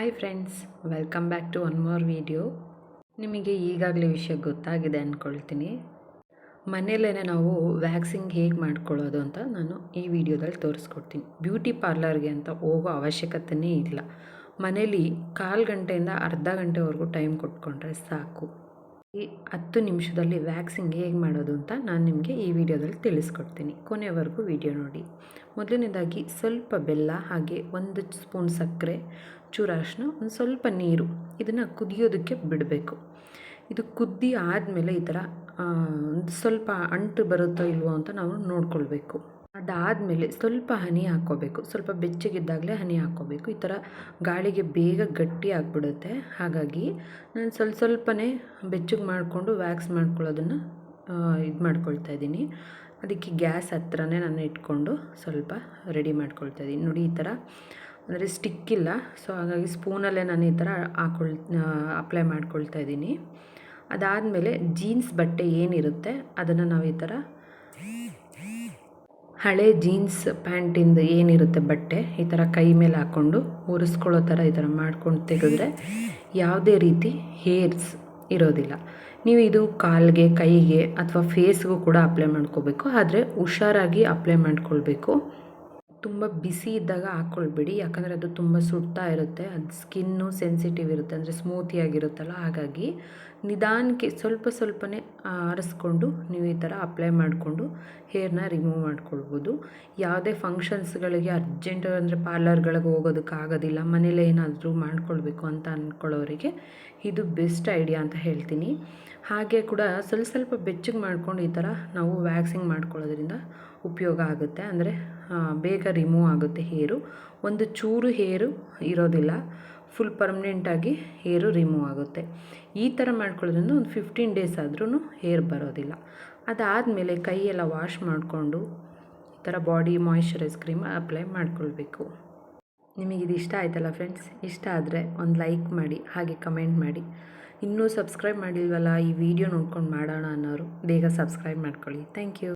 Hi friends welcome back to one more video ನಿಮಗೆ ಈಗಾಗಲೇ ವಿಷಯ ಗೊತ್ತಾಗಿದೆ ಅಂದ್ಕೊಳ್ತೀನಿ ಮನೆಯಲ್ಲೇ ನಾವು ವ್ಯಾಕ್ಸಿಂಗ್ ಹೇಗೆ ಮಾಡ್ಕೊಳ್ಳೋದು ಅಂತ ನಾನು ಈ ವಿಡಿಯೋದಲ್ಲಿ ತೋರಿಸ್ಕೊಡ್ತೀನಿ. ಬ್ಯೂಟಿ ಪಾರ್ಲರ್ಗೆ ಅಂತ ಹೋಗೋ ಅವಶ್ಯಕತೆಯೇ ಇಲ್ಲ. ಮನೇಲಿ ಕಾಲು ಗಂಟೆಯಿಂದ ಅರ್ಧ ಗಂಟೆವರೆಗೂ ಟೈಮ್ ಕೊಟ್ಕೊಂಡ್ರೆ ಸಾಕು. ಈ ಹತ್ತು ನಿಮಿಷದಲ್ಲಿ ವ್ಯಾಕ್ಸಿಂಗ್ ಹೇಗೆ ಮಾಡೋದು ಅಂತ ನಾನು ನಿಮಗೆ ಈ ವಿಡಿಯೋದಲ್ಲಿ ತಿಳಿಸ್ಕೊಡ್ತೀನಿ. ಕೊನೆವರೆಗೂ ವಿಡಿಯೋ ನೋಡಿ. ಮೊದಲನೇದಾಗಿ ಸ್ವಲ್ಪ ಬೆಲ್ಲ, ಹಾಗೆ ಒಂದು ಸ್ಪೂನ್ ಸಕ್ಕರೆ ಚೂರು ಅರಿಶಿನ ಒಂದು ಸ್ವಲ್ಪ ನೀರು. ಇದನ್ನು ಕುದಿಯೋದಕ್ಕೆ ಬಿಡಬೇಕು. ಇದು ಕುದ್ದಿ ಆದಮೇಲೆ ಈ ಥರ ಒಂದು ಸ್ವಲ್ಪ ಅಂಟು ಬರುತ್ತೋ ಇಲ್ವೋ ಅಂತ ನಾವು ನೋಡ್ಕೊಳ್ಬೇಕು. ಅದಾದಮೇಲೆ ಸ್ವಲ್ಪ ಹನಿ ಹಾಕ್ಕೋಬೇಕು. ಸ್ವಲ್ಪ ಬೆಚ್ಚಗಿದ್ದಾಗಲೇ ಹನಿ ಹಾಕ್ಕೋಬೇಕು. ಈ ಥರ ಗಾಳಿಗೆ ಬೇಗ ಗಟ್ಟಿ ಆಗಿಬಿಡುತ್ತೆ. ಹಾಗಾಗಿ ನಾನು ಸ್ವಲ್ಪ ಸ್ವಲ್ಪನೇ ಬೆಚ್ಚಗೆ ಮಾಡಿಕೊಂಡು ವ್ಯಾಕ್ಸ್ ಮಾಡ್ಕೊಳ್ಳೋದನ್ನು ಇದು ಮಾಡ್ಕೊಳ್ತಾ ಇದ್ದೀನಿ. ಅದಕ್ಕೆ ಗ್ಯಾಸ್ ಹತ್ರನೇ ನಾನು ಇಟ್ಕೊಂಡು ಸ್ವಲ್ಪ ರೆಡಿ ಮಾಡ್ಕೊಳ್ತಾ ಇದ್ದೀನಿ. ನೋಡಿ, ಈ ಥರ ಅಂದರೆ ಸ್ಟಿಕ್ ಇಲ್ಲ. ಸೊ ಹಾಗಾಗಿ ಸ್ಪೂನಲ್ಲೇ ನಾನು ಈ ಥರ ಹಾಕೊಳ್ ಅಪ್ಲೈ ಮಾಡ್ಕೊಳ್ತಾ ಇದ್ದೀನಿ. ಅದಾದಮೇಲೆ ಜೀನ್ಸ್ ಬಟ್ಟೆ ಏನಿರುತ್ತೆ, ಅದನ್ನು ನಾವು ಈ ಥರ ಹಳೆ ಜೀನ್ಸ್ ಪ್ಯಾಂಟಿಂದ ಏನಿರುತ್ತೆ ಬಟ್ಟೆ, ಈ ಥರ ಕೈ ಮೇಲೆ ಹಾಕ್ಕೊಂಡು ಒರೆಸ್ಕೊಳ್ಳೋ ಥರ ಈ ಥರ ಮಾಡ್ಕೊಂಡು ತೆಗೆದ್ರೆ ಯಾವುದೇ ರೀತಿ ಹೇರ್ಸ್ ಇರೋದಿಲ್ಲ. ನೀವು ಇದು ಕಾಲಿಗೆ, ಕೈಗೆ ಅಥವಾ ಫೇಸ್ಗೂ ಕೂಡ ಅಪ್ಲೈ ಮಾಡ್ಕೋಬೇಕು. ಆದರೆ ಹುಷಾರಾಗಿ ಅಪ್ಲೈ ಮಾಡ್ಕೊಳ್ಬೇಕು. ತುಂಬ ಬಿಸಿ ಇದ್ದಾಗ ಹಾಕ್ಕೊಳ್ಬೇಡಿ ಯಾಕಂದರೆ ಅದು ತುಂಬ ಸುಡ್ತಾ ಇರುತ್ತೆ. ಅದು ಸ್ಕಿನ್ನು ಸೆನ್ಸಿಟಿವ್ ಇರುತ್ತೆ. ಅಂದರೆ ಸ್ಮೂತಿಯಾಗಿರುತ್ತಲ್ಲ ಹಾಗಾಗಿ ನಿಧಾನಕ್ಕೆ ಸ್ವಲ್ಪ ಸ್ವಲ್ಪನೇ ಆರಿಸ್ಕೊಂಡು ನೀವು ಈ ಥರ ಅಪ್ಲೈ ಮಾಡಿಕೊಂಡು ಹೇರ್ನ ರಿಮೂವ್ ಮಾಡ್ಕೊಳ್ಬೋದು. ಯಾವುದೇ ಫಂಕ್ಷನ್ಸ್ಗಳಿಗೆ ಅರ್ಜೆಂಟ್ ಅಂದರೆ ಪಾರ್ಲರ್ಗಳಿಗೆ ಹೋಗೋದಕ್ಕಾಗೋದಿಲ್ಲ ಮನೇಲೇ ಏನಾದರೂ ಮಾಡ್ಕೊಳ್ಬೇಕು ಅಂತ ಅಂದ್ಕೊಳ್ಳೋರಿಗೆ ಇದು ಬೆಸ್ಟ್ ಐಡಿಯಾ ಅಂತ ಹೇಳ್ತೀನಿ. ಹಾಗೆ ಕೂಡ ಸ್ವಲ್ಪ ಸ್ವಲ್ಪ ಬೆಚ್ಚಗೆ ಮಾಡ್ಕೊಂಡು ಈ ಥರ ನಾವು ವ್ಯಾಕ್ಸಿಂಗ್ ಮಾಡ್ಕೊಳ್ಳೋದ್ರಿಂದ ಉಪಯೋಗ ಆಗುತ್ತೆ. ಅಂದರೆ ಬೇಗ ರಿಮೂವ್ ಆಗುತ್ತೆ ಹೇರು. ಒಂದು ಚೂರು ಹೇರು ಇರೋದಿಲ್ಲ. ಫುಲ್ ಪರ್ಮನೆಂಟಾಗಿ ಹೇರು ರಿಮೂವ್ ಆಗುತ್ತೆ. ಈ ಥರ ಮಾಡ್ಕೊಳ್ಳೋದ್ರಿಂದ ಒಂದು ಫಿಫ್ಟೀನ್ ಡೇಸ್ ಆದ್ರೂ ಹೇರ್ ಬರೋದಿಲ್ಲ. ಅದಾದಮೇಲೆ ಕೈಯೆಲ್ಲ ವಾಶ್ ಮಾಡಿಕೊಂಡು ಈ ಥರ ಬಾಡಿ ಮಾಯಿಶ್ಚರೈಸ್ ಕ್ರೀಮ್ ಅಪ್ಲೈ ಮಾಡ್ಕೊಳ್ಬೇಕು. ನಿಮಗೆ ಇದು ಇಷ್ಟ ಆಯ್ತಲ್ಲ ಫ್ರೆಂಡ್ಸ್ ಇಷ್ಟ ಆದರೆ ಒಂದು ಲೈಕ್ ಮಾಡಿ, ಹಾಗೆ ಕಮೆಂಟ್ ಮಾಡಿ. ಇನ್ನೂ ಸಬ್ಸ್ಕ್ರೈಬ್ ಮಾಡಿಲ್ವಲ್ಲ ಈ ವಿಡಿಯೋ ನೋಡ್ಕೊಂಡು ಮಾಡೋಣ ಅನ್ನೋರು, ಬೇಗ ಸಬ್ಸ್ಕ್ರೈಬ್ ಮಾಡ್ಕೊಳ್ಳಿ. Thank you